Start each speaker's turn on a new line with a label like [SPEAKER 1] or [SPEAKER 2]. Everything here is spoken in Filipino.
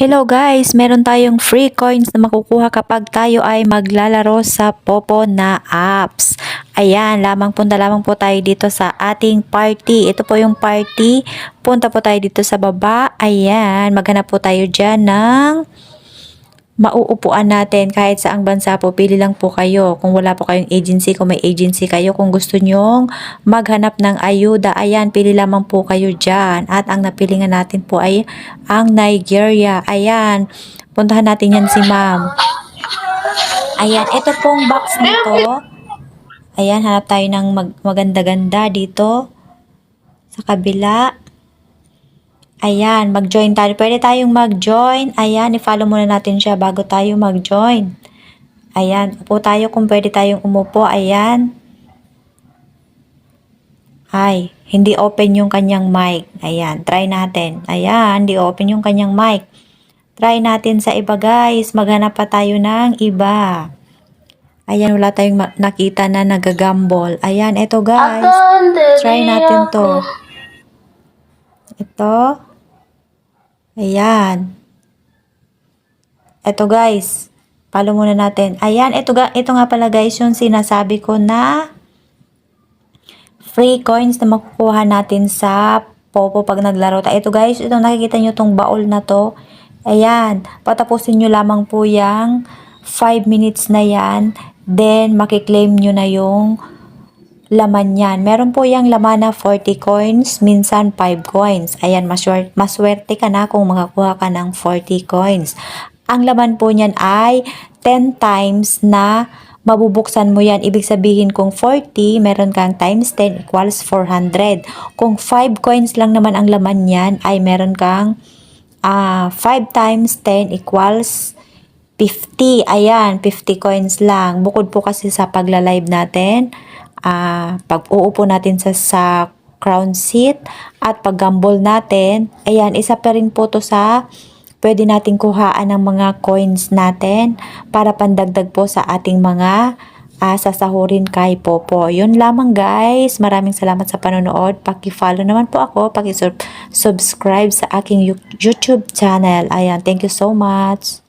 [SPEAKER 1] Hello guys, meron tayong free coins na makukuha kapag tayo ay maglalaro sa Popo na apps. Ayan, lamang punta lamang po tayo dito sa ating party. Ito po yung party. Punta po tayo dito sa baba. Ayan, maghanap po tayo dyan ng mauupuan natin kahit saang bansa po, pili lang po kayo. Kung wala po kayong agency, kung may agency kayo, kung gusto nyong maghanap ng ayuda, ayan, pili lamang po kayo dyan. At ang napilingan natin po ay ang Nigeria. Ayan, puntahan natin yan si ma'am. Ayan, ito pong box nito. Ayan, hanap tayo ng mag- maganda-ganda dito sa kabila. Ayan, mag-join tayo. Pwede tayong mag-join. Ayan, i-follow muna natin siya bago tayo mag-join. Ayan, upo tayo kung pwede tayong umupo. Ayan. Ay, hindi open yung kanyang mic. Ayan, try natin. Ayan, hindi open yung kanyang mic. Try natin sa iba guys. Maghanap pa tayo ng iba. Ayan, wala tayong nakita na nagagambol. Ayan, eto guys. Try natin to. Ito. Ayan. Ito guys. Follow muna natin. Ayan, ito, ito nga pala guys yung sinasabi ko na free coins na makukuha natin sa Popo pag naglaro tayo. Ito guys, ito nakikita nyo tong baol na to. Ayan, patapusin nyo lamang po yung 5 minutes na yan. Then, makiklaim nyo na yung laman yan. Meron po yung laman na 40 coins, minsan 5 coins. Ayan, maswerte, maswerte ka na kung makakuha ka ng 40 coins. Ang laman po niyan ay 10 times na mabubuksan mo yan. Ibig sabihin kung 40, meron kang times 10 equals 400. Kung 5 coins lang naman ang laman niyan, ay meron kang ah 5 times 10 equals 50. Ayan, 50 coins lang. Bukod po kasi sa pagla-live natin, ah pag uupo natin sa, sa crown seat at pag gamble natin, ayan, isa pa rin po to sa pwede nating kuhaan ng mga coins natin para pandagdag po sa ating mga ah, sasahurin kay Popo. Yun lamang guys. Maraming salamat sa panonood. Paki-follow naman po ako. Paki-subscribe sa aking YouTube channel. Ayan, thank you so much.